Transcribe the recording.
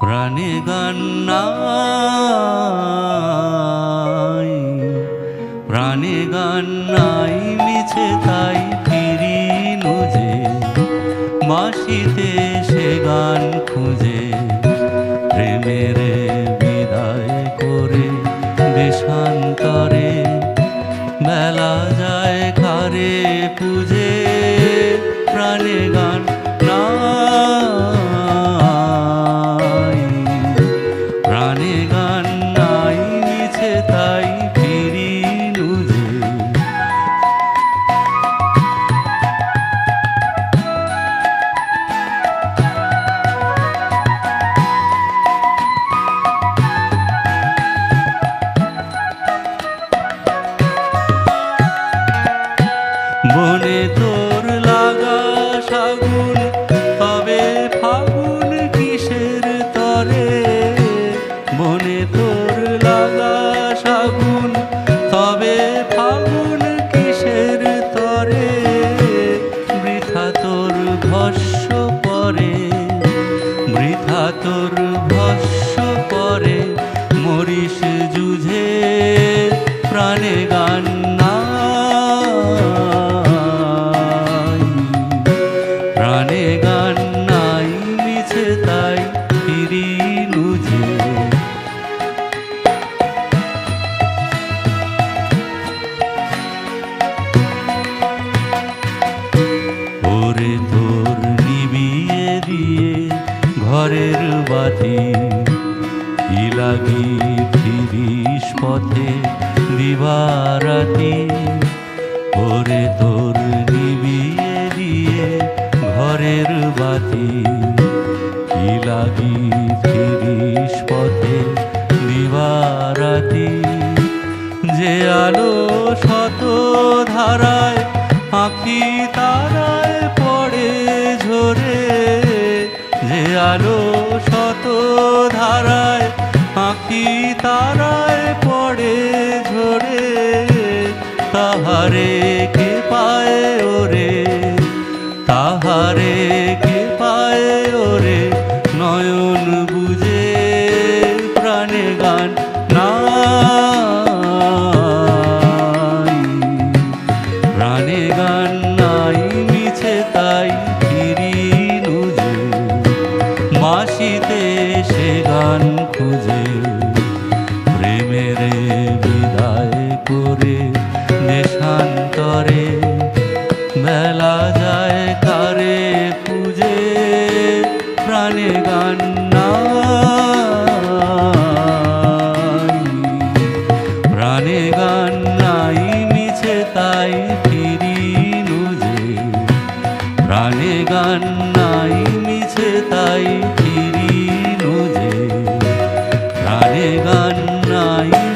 প্রাণে গান নাই প্রাণে গান নাই মিছে তাই ফিরি নুজে মাসিতে সে গান খুঁজে, প্রেমের বিদায় করে দেশান্তরে। বেলা যায় কারে পুজে, প্রাণে গান তোর লাগা সাগুন তবে ফাগুন কিসের তরে? বৃথা তোর ভস্য পরে, বৃথা তোর ভস্য পরে, মরিস যুঝে প্রাণে গান তোর নিবিয়ে দিয়ে ঘরের বাতি। লাগি ফিরিস পথে দিবারাতি? ওরে তোর নিবিয়ে দিয়ে ঘরের বাতি। কি লাগি ফিরিস পথে দিবারাতি? যে আলো শত ধারায় আঁকি যে আলো শত ধারায়, আঁকি তারায় পড়ে ঝরে। তাহারে কে পায় ওরে, তাহারে কে পায় ওরে, নয়ন বুঝে প্রাণে গান। নাই গান খুঁজে প্রেমের বিদায় করে দেশান্তরে বেলা যায় কারে পুজে, প্রাণে গান প্রাণে গান নাই মিছে, তাই ফিরি নুজে প্রাণে গান নাই মিছে, তাই নাই